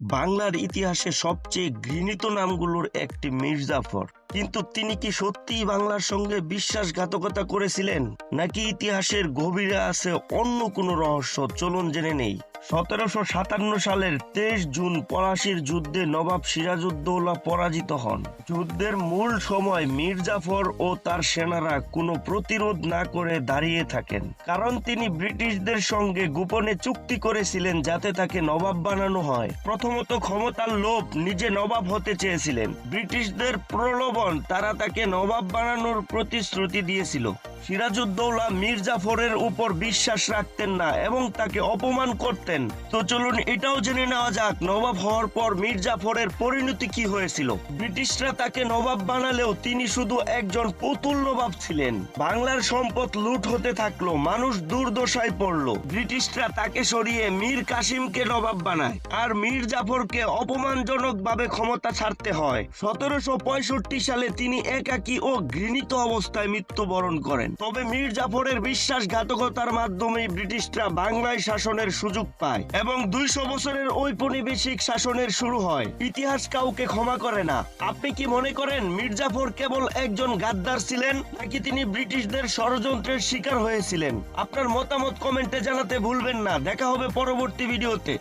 বাংলার ইতিহাসে সবচেয়ে ঘৃণিত নামগুলোর একটি মির্জাফর। কিন্তু তিনি কি সত্যিই বাংলার সঙ্গে বিশ্বাসঘাতকতা করেছিলেন? নাকি ইতিহাসের গভীরে আছে অন্য কোনো রহস্য? চলুন জেনে নেই। সতেরোশো সাতান্ন সালের তেইশ জুন পলাশির যুদ্ধে নবাব সিরাজউদ্দৌলা পরাজিত হন। যুদ্ধের মূল সময় মির্জাফর ও তার সেনারা কোনো প্রতিরোধ না করে দাঁড়িয়ে থাকেন। কারণ তিনি ব্রিটিশদের সঙ্গে গোপনে চুক্তি করেছিলেন যাতে তাকে নবাব বানানো হয়। প্রথমত ক্ষমতার লোভ নিজে নবাব হতে চেয়েছিলেন। ব্রিটিশদের প্রলোভন তারা তাকে নবাব বানানোর প্রতিশ্রুতি দিয়েছিল। সিরাজউদ্দৌলা মির্জাফরের উপর বিশ্বাস রাখতেন না এবং তাকে অপমান করতেন। তো চলুন এটাও জেনে নেওয়া যাক, নবাব হওয়ার পর মির্জাফরের পরিণতি কি হয়েছিল? ব্রিটিশরা তাকে নবাব বানালেও তিনি শুধু একজন পুতুল নবাব ছিলেন। বাংলার সম্পদ লুট হতে থাকল, মানুষ দুর্দশায় পড়ল। ব্রিটিশরা তাকে সরিয়ে মীর কাসিমকে নবাব বানায়। আর মীর জাফরকে অপমানজনক ভাবে ক্ষমতা ছাড়তে হয়। সতেরোশো পঁয়ষট্টি সালে তিনি একাকী ও ঘৃণিত অবস্থায় মৃত্যুবরণ করেন। তবে মীর জাফরের বিশ্বাসঘাতকতার মাধ্যমে ব্রিটিশরা বাংলায় শাসনের সুযোগ পায় এবং দুইশো বছরের ঔপনিবেশিক শাসনের শুরু হয়। ইতিহাস কাউকে ক্ষমা করে না। আপনি কি মনে করেন মির্জাফর কেবল একজন গাদ্দার ছিলেন, নাকি তিনি ব্রিটিশদের ষড়যন্ত্রের শিকার হয়েছিলেন? আপনার মতামত কমেন্টে জানাতে ভুলবেন না। দেখা হবে পরবর্তী ভিডিওতে।